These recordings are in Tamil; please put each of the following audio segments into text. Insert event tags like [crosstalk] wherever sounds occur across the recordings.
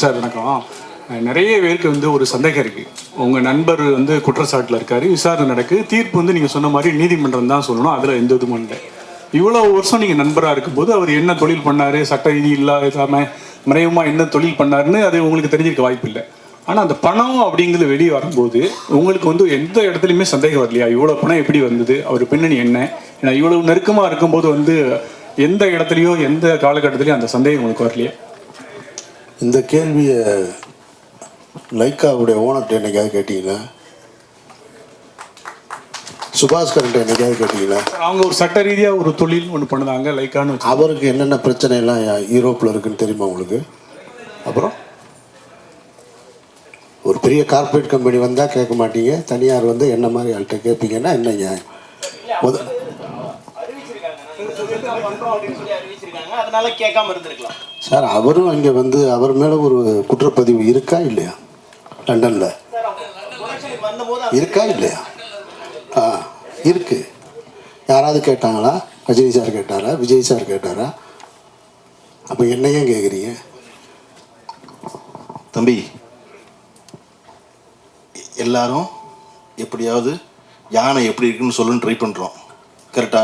சார் வணக்கம் நிறைய பேருக்கு வந்து ஒரு சந்தேகம் இருக்குது உங்கள் நண்பர் வந்து குற்றச்சாட்டில் இருக்காரு விசாரணை நடக்குது தீர்ப்பு வந்து நீங்கள் சொன்ன மாதிரி நீதிமன்றம் தான் சொல்லணும் அதில் எந்த இதுவும் இல்லை. இவ்வளோ வருஷம் நீங்கள் நண்பராக இருக்கும்போது அவர் என்ன தொழில் பண்ணார் சட்ட ரீதி இல்லாம மறைமுகமா என்ன தொழில் பண்ணாருன்னு அது உங்களுக்கு தெரிஞ்சிருக்க வாய்ப்பு இல்லை. ஆனால் அந்த பணம் அப்படிங்கிறது வெளியே வரும்போது உங்களுக்கு வந்து எந்த இடத்துலையுமே சந்தேகம் வரலையா? இவ்வளோ பணம் எப்படி வந்தது? அவர் பின்னணி என்ன? ஏன்னா இவ்வளவு நெருக்கமாக இருக்கும்போது வந்து எந்த இடத்துலையும் எந்த காலகட்டத்திலையும் அந்த சந்தேகம் உங்களுக்கு வரலையா? இந்த கேள்வியை லைக்காவுடைய ஓனர்கிட்ட என்னைக்காவது கேட்டீங்களா? சுபாஸ்கர்கிட்ட என்னைக்காவது கேட்டீங்களா? அவங்க ஒரு சட்ட ரீதியா ஒரு தொழில் ஒன்று பண்ணுதாங்க லைக்கான்னு அவருக்கு என்னென்ன பிரச்சனை எல்லாம் யூரோப்பில் இருக்குன்னு தெரியுமா உங்களுக்கு? அப்புறம்? ஒரு பெரிய கார்ப்பரேட் கம்பெனி வந்தால் கேட்க மாட்டீங்க. தனியார் வந்து என்ன மாதிரி ஆள்கிட்ட கேட்பீங்கன்னா என்ன சார் அவரும் அங்கே வந்து அவர் மேலே ஒரு குற்றப்பதிவு இருக்கா இல்லையா? லண்டனில். இருக்கா இல்லையா? ஆ இருக்கு. யாராவது கேட்டாங்களா? ரஜினி சார் கேட்டாரா? விஜய் சார் கேட்டாரா? அப்போ என்ன ஏன் கேட்குறீங்க தம்பி எல்லாரும் எப்படியாவது யானை எப்படி இருக்குன்னு சொல்லுன்னு ட்ரை பண்ணுறோம் கரெக்டா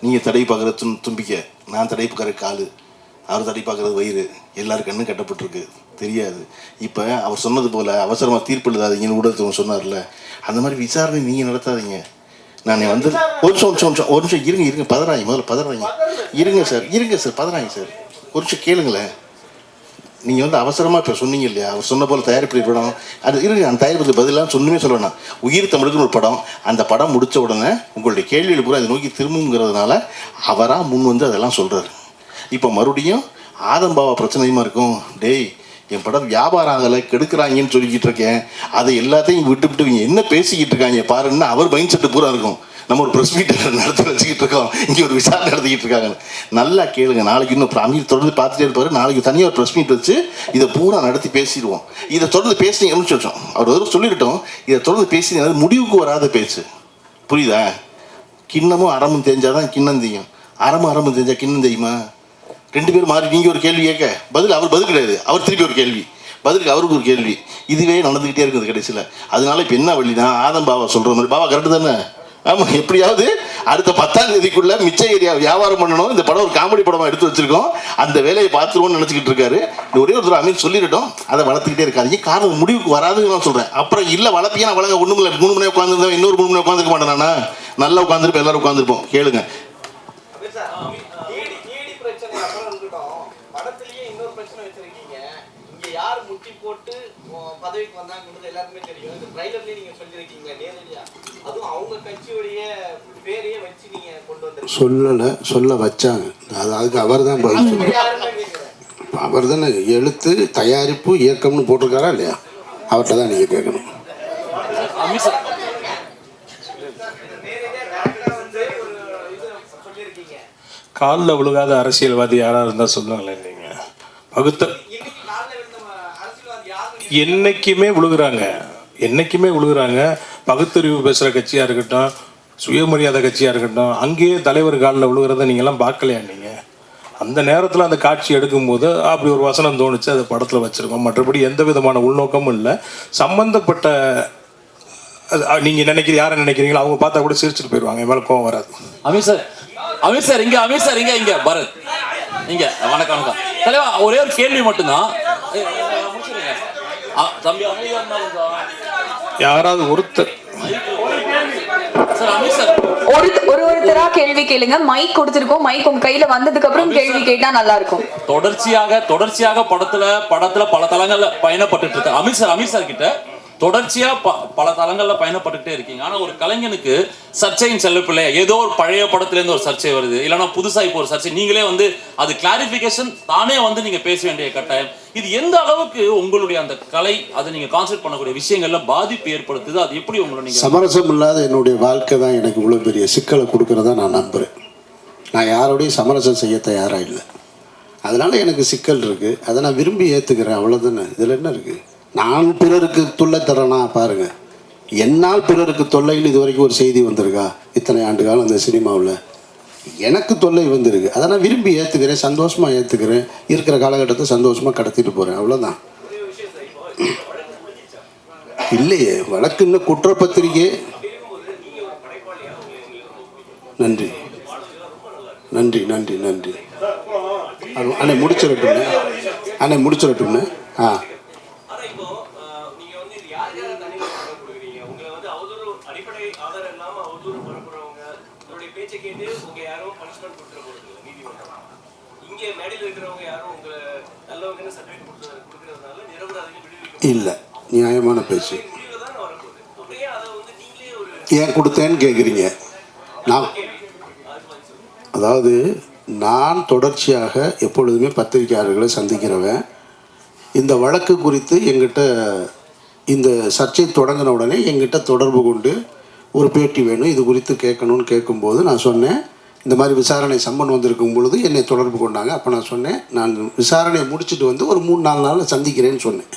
நீங்கள் தடை பார்க்குற தும் தும்பிக்க. நான் தடை பார்க்குற காலு. அவர் தடை பார்க்குறது வயிறு. எல்லாரும் கண்ணும் கட்டப்பட்டிருக்கு. தெரியாது. இப்போ அவர் சொன்னது போல் அவசரமாக தீர்ப்பு எழுதாதீங்கன்னு ஊடகத்தவங்க சொன்னார்ல. அந்த மாதிரி விசாரணை நீங்கள் நடத்தாதீங்க. நான் வந்து ஒரு ஒரு நிமிஷம், ஒரு நிமிஷம் ஒரு நிமிஷம் இருங்க இருங்க. பதறாங்க முதல்ல பதறாங்க இருங்க சார் இருங்க சார். பதறாங்க சார். ஒரு நிமிஷம் கேளுங்களேன். நீங்கள் வந்து அவசரமாக இப்போ சொன்னீங்க இல்லையா? அவர் சொன்ன போல் தயாரிப்பு படம் அது இருக்கு அந்த தயாரிப்புக்கு பதிலாக சொன்னுமே சொல்லணும் உயிர் தமிழுக்குன்னு ஒரு படம். அந்த படம் முடித்த உடனே உங்களுடைய கேள்விகள் பூரா அதை நோக்கி திரும்புங்கிறதுனால அவராக முன் வந்து அதெல்லாம் சொல்கிறாரு இப்போ மறுபடியும் ஆதம்பாவா பிரச்சனையுமா இருக்கும். டேய் என் படம் வியாபாரம் ஆகலை கெடுக்கிறாங்கன்னு சொல்லிக்கிட்டு இருக்கேன். அதை எல்லாத்தையும் விட்டு விட்டு என்ன பேசிக்கிட்டு இருக்காங்க பாருன்னு அவர் மைண்ட் செட்டு பூரா இருக்கும். நம்ம ஒரு ப்ரெஸ் மீட் [laughs] நடத்தி வச்சுக்கிட்டு இருக்கோம். இங்கே ஒரு விசாரணை நடத்திக்கிட்டு இருக்காங்க. நல்லா கேளுங்க. நாளைக்கு இன்னும் அமீர் தொடர்ந்து பார்த்துட்டே இருப்பார். நாளைக்கு தனியாக ஒரு ப்ரெஸ் மீட் வச்சு இதை பூரா நடத்தி பேசிடுவோம். இதை தொடர்ந்து பேசினீங்கன்னு சொல்லிட்டோம் அவர் வந்து சொல்லிட்டோம் இதை தொடர்ந்து பேசி முடிவுக்கு வராத பேச்சு. புரியுதா? கிண்ணமும் அறமும் தெரிஞ்சாதான் கிண்ணம் தெரியும். அறமும் அறமும் தெரிஞ்சால் கிண்ணம் தெரியுமா? ரெண்டு பேரும் மாறி நீங்கள் ஒரு கேள்வி கேட்க. பதில் அவர் பதில் கிடையாது. அவர் திருப்பி ஒரு கேள்வி. பதிலுக்கு அவருக்கு ஒரு கேள்வி. இதுவே நடந்துக்கிட்டே இருக்குது கடைசியில். அதனால இப்போ என்ன வழினா ஆதம் பாபா சொல்கிற மாதிரி. பாபா கரெக்டு தானே? ஆமாம் எப்படியாவது அடுத்த பத்தாம் தேதிக்குள்ள மிச்ச ஏரியா வியாபாரம் பண்ணணும். இந்த படம் ஒரு காமெடி படமாக எடுத்து வச்சிருக்கோம். அந்த வேலையை பார்த்துருவோம்னு நினச்சிக்கிட்டு இருக்காரு. ஒரே ஒருத்தர் அமீன் சொல்லிடட்டும். அதை வளர்த்துக்கிட்டே இருக்காதீங்க. காரணம் முடிவுக்கு வராதுன்னு நான் சொல்கிறேன் அப்புறம் இல்லை வளர்ப்பீங்க நான் வளங்க ஒன்றும் இல்லை. மூணு மணி உட்காந்துருந்தேன் இன்னொரு மூணு மணி உட்காந்துருக்க மாட்டேனா நல்லா உட்காந்துருப்போம் எல்லாரும் உட்காந்துருப்போம் கேளுங்க. யார் முட்டி போட்டு பதவிக்கு வந்தாங்கன்றது எல்லாருமே தெரியும். இந்த ட்ரைலர்லேயே நீங்கள் சொல்லியிருக்கீங்க நேரடியாக அதுவும் அவங்க கட்சியுடைய பேரையே வச்சு நீங்க கொண்டு வந்திருக்கீங்க. சொல்லலை சொல்ல வச்சாங்க. அது அதுக்கு அவர் தான் பதில் அவர் தானே எழுத்து தயாரிப்பு இயக்கம்னு போட்டிருக்காரா இல்லையா? அவர்கிட்ட தான் நீங்கள் கேட்கணும். காலில் விழுகாத அரசியல்வாதி யாராக இருந்தால் சொல்லுங்களேன் நீங்கள் பகுத்த என்னைக்குமே விழுகுறாங்க. என்னைக்குமே விழுகுறாங்க பகுத்தறிவு பேசுகிற கட்சியாக இருக்கட்டும் சுயமரியாதை கட்சியாக இருக்கட்டும் அங்கேயே தலைவர் காலில் விழுகிறத நீங்கள்லாம் பார்க்கலையா நீங்கள் அந்த நேரத்தில் அந்த காட்சி எடுக்கும்போது அப்படி ஒரு வசனம் தோணுச்சு அதை படத்தில் வச்சுருக்கோம். மற்றபடி எந்த விதமான உள்நோக்கமும் இல்லை. சம்மந்தப்பட்ட அது, அ, நினைக்கிற யாரை நினைக்கிறீங்களோ அவங்க பார்த்தா கூட சிரிச்சுட்டு போயிடுவாங்க என் மேலே கோவம் வராது. அமீர் சார் அமீர் சார் இங்கே அமீர் சார் இங்கே இங்க பரத் இங்கே வணக்கம் வணக்கம். தலைவா ஒரே ஒரு கேள்வி மட்டும்தான். யாராவது ஒருத்தர். Sir Aamir sir. ஒரு ஒரு ஒருத்தரா கேள்வி கேளுங்க. மைக் கொடுத்திருக்கோம். மைக் உங்க கையில வந்ததுக்கு அப்புறம் கேள்வி கேட்டா நல்லா இருக்கும் தொடர்ச்சியாக தொடர்ச்சியாக படத்துல படத்துல பல தளங்கள்ல பயணப்பட்டுட்டு இருக்க அமீர் சார் அமீர் சார் கிட்ட. தொடர்ச்சியா ப- பல தளங்கள்ல பயணப்பட்டுட்டே இருக்கீங்க. ஆனா ஒரு கலைஞனுக்கு சர்ச்சையின் செல்லப்பிள்ளை ஏதோ ஒரு பழைய படத்துல இருந்து ஒரு சர்ச்சை வருது. இல்லைன்னா புதுசா இப்போ ஒரு சர்ச்சை. நீங்களே வந்து அது கிளாரிபிகேஷன் தானே வந்து நீங்க பேச வேண்டிய கட்டாயம். இது எந்த அளவுக்கு உங்களுடைய அந்த கலை அதை நீங்க கான்சென்ட் பண்ணக்கூடிய விஷயங்கள்ல பாதிப்பு ஏற்படுத்துது? அது எப்படி உங்களை சமரசம் இல்லாத என்னுடைய வாழ்க்கை தான் எனக்கு இவ்வளோ பெரிய சிக்கலை கொடுக்கறதா நான் நம்புகிறேன் நான் யாரோடையும் சமரசம் செய்ய தயாராக இல்லை. அதனால் எனக்கு சிக்கல் இருக்குது அதை நான் விரும்பி ஏற்றுக்கிறேன் அவ்வளவுதானே. இதில் என்ன இருக்குது நான் பிறருக்கு தொல்லை தரேனா பாருங்கள் என்னால் பிறருக்கு தொல்லைன்னு இது வரைக்கும் ஒரு செய்தி வந்திருக்கா? இத்தனை ஆண்டு காலம் அந்த சினிமாவில். எனக்கு தொல்லை வந்திருக்கு. அதை நான் விரும்பி ஏற்றுக்கிறேன் சந்தோஷமாக ஏற்றுக்கிறேன் இருக்கிற காலகட்டத்தை சந்தோஷமாக கடத்திட்டு போகிறேன் அவ்வளோதான் இல்லையே வழக்கு இன்னும் குற்றப்பத்திரிகை. நன்றி. நன்றி நன்றி நன்றி. அது அண்ணே முடிச்சிடட்டும்ண்ணே. அண்ணே முடிச்சிடட்டும்ண்ணே. ஆ. இங்க மேடையில் இருக்கிறவங்க யாரும் உங்களை நல்லவங்கன்னு சர்டிஃபிகேட் கொடுத்து கொடுக்கறதுனால நிரபராதிகள் விடுவிக்க இல்லை நியாயமான பேச்சு. ஏன் கொடுத்தேன்னு கேட்குறீங்க நான் அதாவது நான் தொடர்ச்சியாக எப்பொழுதுமே பத்திரிகையாளர்களை சந்திக்கிறவன். இந்த வழக்கு குறித்து எங்கிட்ட இந்த சர்ச்சை தொடங்கின உடனே எங்கிட்ட தொடர்பு கொண்டு ஒரு பேட்டி வேணும். இது குறித்து கேட்கணும்னு கேட்கும்போது நான் சொன்னேன் இந்த மாதிரி விசாரணை சம்மன் வந்திருக்கும் பொழுது என்னை தொடர்பு கொண்டாங்க. அப்போ நான் சொன்னேன் நான் விசாரணையை முடிச்சுட்டு வந்து ஒரு மூணு நாலு நாளில் சந்திக்கிறேன்னு சொன்னேன்.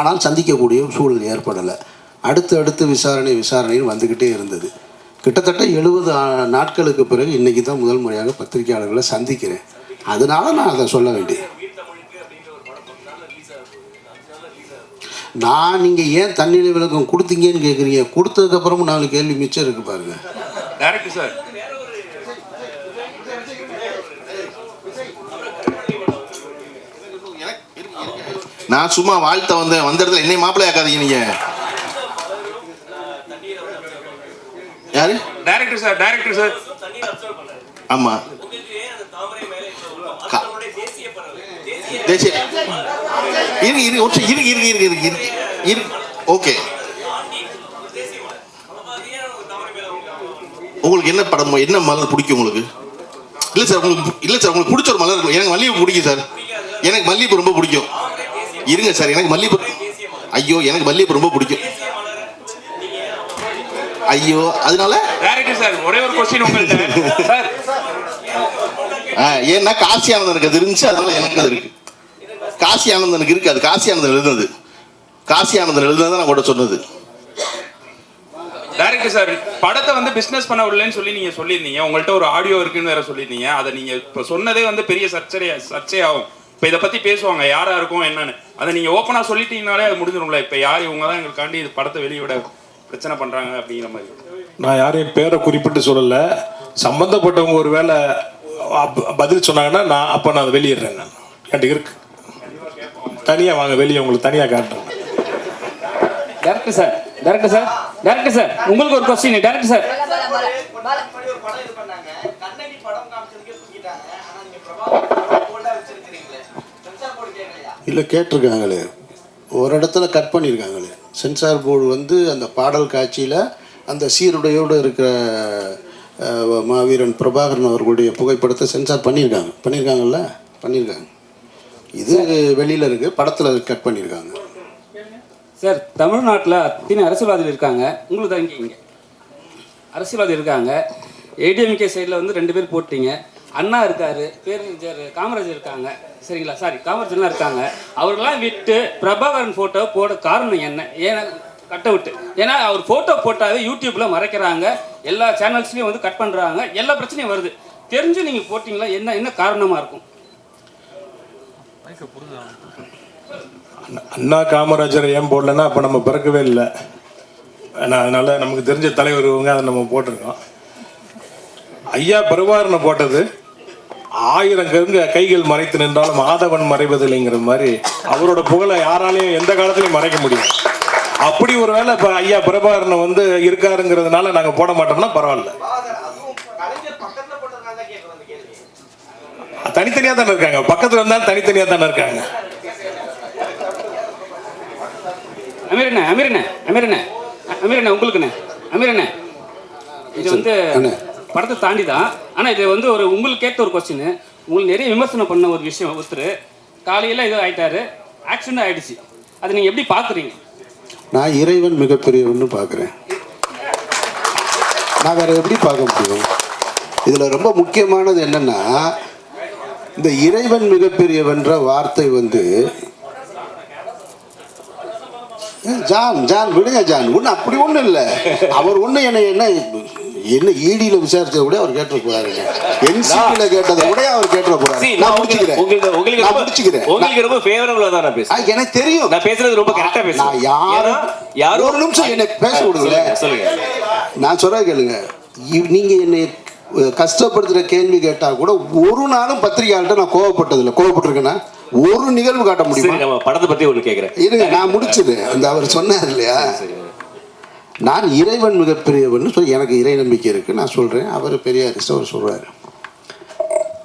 ஆனால் சந்திக்கக்கூடிய சூழல் ஏற்படலை. அடுத்து அடுத்து விசாரணை விசாரணைன்னு வந்துக்கிட்டே இருந்தது. கிட்டத்தட்ட எழுபது நாட்களுக்கு பிறகு இன்றைக்கி தான் முதல் முறையாக பத்திரிகையாளர்களை சந்திக்கிறேன். அதனால நான் அதை சொல்ல வேண்டியது. நான் நீங்கள் ஏன் தண்ணீர் விளக்கம் கொடுத்தீங்கன்னு கேட்குறீங்க கொடுத்ததுக்கப்புறமும் நாலு கேள்வி மிச்சம் இருக்கு பாருங்க. டேரக்டர் சார் நான் சும்மா வாழ்த்த வந்தேன். வந்த இடத்துல என்னை மாப்பிள்ளை ஆக்காதீங்க நீங்க. யாரு? டேரக்டர் சார் டேரக்டர் சார் ஆமா. தேசிய இருக்கு இருக்கு நிமிஷம், இருக்கு இருக்கு இருக்கு இருக்கு இருக்கு இருக்கு ஓகே. உங்களுக்கு என்ன படம் என்ன மலர் பிடிக்கும் உங்களுக்கு? இல்லை சார் உங்களுக்கு இல்லை சார் உங்களுக்கு பிடிச்ச ஒரு மலர் இருக்கும் எனக்கு மல்லிகைப்பூ பிடிக்கும் சார் எனக்கு மல்லிகைப்பூ ரொம்ப பிடிக்கும். இருங்க சார் எனக்கு மல்லிகைப்பூ ஐயோ எனக்கு மல்லிகைப்பூ ரொம்ப பிடிக்கும். ஐயோ அதனால? சார் ஒரே ஒரு கொஸ்டின் உங்கள்கிட்ட ஏன்னா காசி ஆனந்தனுக்கு அது இருந்துச்சு அதனால எனக்கு அது இருக்கு. காசி ஆனந்தனுக்கு இருக்கு அது காசி ஆனந்தன் எழுதுனது. காசி ஆனந்தன் எழுதுனது நான் கூட சொன்னது. டைரக்டர் சார் படத்தை வந்து பிசினஸ் பண்ண விடலன்னு சொல்லி நீங்க சொல்லியிருந்தீங்க. உங்கள்ட்ட ஒரு ஆடியோ இருக்குன்னு வேற சொல்லியிருந்தீங்க. அதை நீங்க இப்ப சொன்னதே வந்து பெரிய சர்ச்சை சர்ச்சையாகும். இப்ப இதை பத்தி பேசுவாங்க. யாரா இருக்கும் என்னன்னு. அதை நீங்க ஓப்பனா சொல்லிட்டீங்கனாலே அது முடிஞ்சிடும்ல. இப்ப யார் இவங்க தான் எங்களுக்காண்டி இது படத்தை வெளியிட பிரச்சனை பண்றாங்க அப்படிங்கிற மாதிரி. நான் யாரையும் பேரை குறிப்பிட்டு சொல்லலை. சம்மந்தப்பட்டவங்க ஒரு வேளை பதில் சொன்னாங்கன்னா நான் அப்போ நான் அதை வெளியிடுறேன் நான். என்கிட்ட இருக்கு. தனியாக வாங்க வெளியே உங்களுக்கு தனியாக காட்டுறேன். Director sir director sir director sir உங்களுக்கு ஒரு கொஸ்டின் டேரக்டர் சார் கேட்கலையா இல்லை கேட்டிருக்காங்களே. ஒரு இடத்துல கட் பண்ணியிருக்காங்களே. சென்சார் போர்டு வந்து அந்த பாடல் காட்சியில் அந்த சீருடையோடு இருக்கிற மாவீரன் பிரபாகரன் அவர்களுடைய புகைப்படத்தை சென்சார் பண்ணியிருக்காங்க. பண்ணியிருக்காங்கல்ல? பண்ணியிருக்காங்க. இது வெளியில் இருக்குது படத்தில் கட் பண்ணியிருக்காங்க. சார் தமிழ்நாட்டில் அத்தனை அரசியல்வாதிகள் இருக்காங்க. உங்களுக்கு தான் இங்கே? அரசியல்வாதி இருக்காங்க. ஏடிஎம்கே சைடில் வந்து ரெண்டு பேர் போட்டீங்க. அண்ணா இருக்காரு பேரறிஞர் காமராஜர் இருக்காங்க. சரிங்களா? சாரி காமராஜர்லாம் இருக்காங்க. அவர்களெல்லாம் விட்டு பிரபாகரன் ஃபோட்டோ போட காரணம் என்ன? ஏன்னா கட்ட விட்டு. ஏன்னா அவர் ஃபோட்டோ போட்டாவே யூடியூப்பில் மறைக்கிறாங்க. எல்லா சேனல்ஸ்லையும் வந்து கட் பண்ணுறாங்க எல்லா பிரச்சனையும் வருது. தெரிஞ்சு நீங்கள் போட்டிங்களா? என்ன என்ன காரணமாக இருக்கும்? அண்ணா காமராஜர் ஏன் போடலன்னா அப்போ நம்ம பிறக்கவே இல்லை. ஆனால் அதனால நமக்கு தெரிஞ்ச தலைவர் இவங்க அதை நம்ம போட்டிருக்கோம். ஐயா பிரபாகரனை போட்டது. ஆயிரம் கருங்க கைகள் மறைத்து நின்றாலும் ஆதவன் மறைவதில்லைங்கிற மாதிரி அவரோட புகழை யாராலையும் எந்த காலத்திலையும் மறைக்க முடியும் அப்படி ஒரு வேளை இப்போ ஐயா பிரபாகரனை வந்து இருக்காருங்கிறதுனால நாங்கள் போட மாட்டோம்னா பரவாயில்ல. தனித்தனியாக தானே இருக்காங்க. பக்கத்தில் இருந்தாலும் தனித்தனியாக தானே இருக்காங்க. அமீரண்ணே அமீரண்ணே அமீரண்ணே அமீரண்ணே உங்களுக்குண்ணே அமீரண்ணே. இது வந்து அண்ணே. படத்தை தாண்டி தான் ஆனால் இது வந்து ஒரு உங்களுக்கு கேட்ட ஒரு கொஸ்டின் உங்களுக்கு நிறைய விமர்சனம் பண்ண ஒரு விஷயம் ஒருத்தர் காலையில் இது ஆயிட்டாரு ஆக்சிடென்ட் ஆயிடுச்சு. அதை நீங்கள் எப்படி பார்க்குறீங்க நான் இறைவன் மிகப்பெரியவன்னு பார்க்குறேன் நான் வேற எப்படி பார்க்க முடியும்? இதில் ரொம்ப முக்கியமானது என்னென்னா இந்த இறைவன் மிகப்பெரியவன்ற வார்த்தை வந்து ஜான் ஜான் விடுங்க ஜான். ஒன்றும் அப்படி ஒன்றும் இல்லை. அவர் ஒன்றும் என்னை என்ன என்ன ஈடியில விசாரிச்சத கூட அவர் போறாருங்க என்சிபியில கேட்டதை கூட அவர் See, நான் முடிச்சுக்கிறேன். உங்களுக்கு நான் முடிச்சுக்கிறேன். உங்களுக்கு ரொம்ப ஃபேவரபிளா தான் நான் பேசுறேன் எனக்கு தெரியும். நான் பேசுறது ரொம்ப கரெக்டா பேசுறேன் நான் யாரும் யாரும் ஒரு நிமிஷம் என்னை பேச விடுங்களேன். சொல்லுங்க, நான் சொல்ல கேளுங்க. நீங்க என்னை அஹ், கஷ்டப்படுத்துற கேள்வி கேட்டா கூட ஒரு நாளும் பத்திரிகையாளர்கிட்ட நான் கோவப்பட்டதில்லை. கோவப்பட்டிருக்கேன்னா ஒரு நிகழ்வு காட்ட முடியுமா? படத்தை பத்தி ஒண்ணு கேக்குறேன். இருங்க நான் முடிச்சது. அந்த அவர் சொன்னார் இல்லையா? நான் இறைவன் மிகப்பெரியவன் சொல்லி எனக்கு இறை நம்பிக்கை இருக்குது நான் சொல்கிறேன் அவர் பெரியாரிஸ்ட் அவர் சொல்கிறார்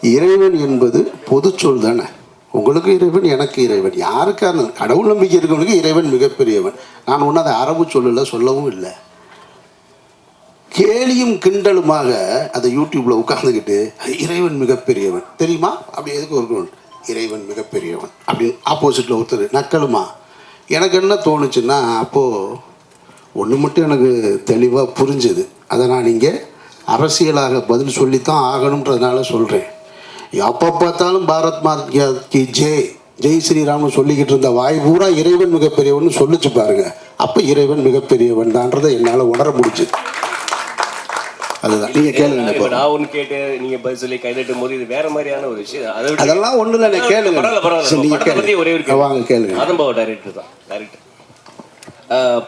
இறைவன் என்பது பொதுச்சொல் தானே. உங்களுக்கு இறைவன் எனக்கு இறைவன். யாருக்கான கடவுள் நம்பிக்கை இருக்கவனுக்கு இறைவன் மிகப்பெரியவன்? நான் ஒன்றும் அதை அரபு சொல்லலை சொல்லவும் இல்லை. கேலியும் கிண்டலுமாக அதை யூடியூப்பில் உட்கார்ந்துக்கிட்டு இறைவன் மிகப்பெரியவன். தெரியுமா? அப்படி எதுக்கு இருக்கணும் இறைவன் மிகப்பெரியவன். அப்படின்னு ஆப்போசிட்டில் ஒருத்தர் நக்கலுமா? எனக்கு என்ன தோணுச்சுன்னா அப்போது ஒன்று மட்டும் எனக்கு தெளிவாக புரிஞ்சுது. அதை நான் இங்கே அரசியலாக பதில் சொல்லித்தான் ஆகணுன்றதுனால சொல்கிறேன் எப்போ பார்த்தாலும் பாரத் மாதா கி ஜெய் ஜெய் ஸ்ரீராம்னு சொல்லிக்கிட்டு இருந்த வாய் பூரா இறைவன் மிகப்பெரியவன் சொல்லிச்சு பாருங்க. அப்போ இறைவன் மிகப்பெரியவன் தான்றதை என்னால் உணர முடிஞ்சுது. அதுதான். நீங்கள் கேளுங்க நான் ஒண்ணு கேட்டு நீங்க பதில் சொல்லி கைதட்டும் போது இது வேற மாதிரியான ஒரு விஷயம். அதெல்லாம் ஒண்ணு தானே கேளுங்க. பரவாயில்ல பரவாயில்ல. சரி, நீங்க படத்தை பத்தி ஒரே கேளுங்க வாங்க கேளுங்க. டைரக்டர் தான். டைரக்டர்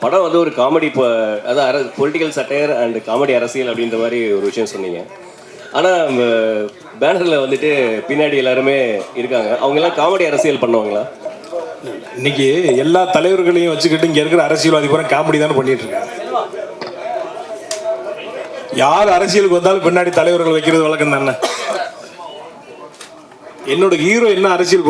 படம் வந்து ஒரு காமெடி இப்போ அதாவது பொலிட்டிக்கல் சட்டையர் அண்ட் காமெடி அரசியல் அப்படின்ற மாதிரி ஒரு விஷயம் சொன்னீங்க. ஆனால் பேனரில் வந்துட்டு பின்னாடி எல்லாருமே இருக்காங்க. அவங்கெல்லாம் காமெடி அரசியல் பண்ணுவாங்களா? இன்னைக்கு எல்லா தலைவர்களையும் வச்சுக்கிட்டு இங்கே இருக்கிற அரசியல்வாதி பூரா காமெடி தானே பண்ணிட்டு இருக்காங்க. யார் அரசியலுக்கு வந்தாலும் பின்னாடி தலைவர்கள் வைக்கிறது வழக்கம் தானே. என்னோட ஹீரோ என்ன அரசியல்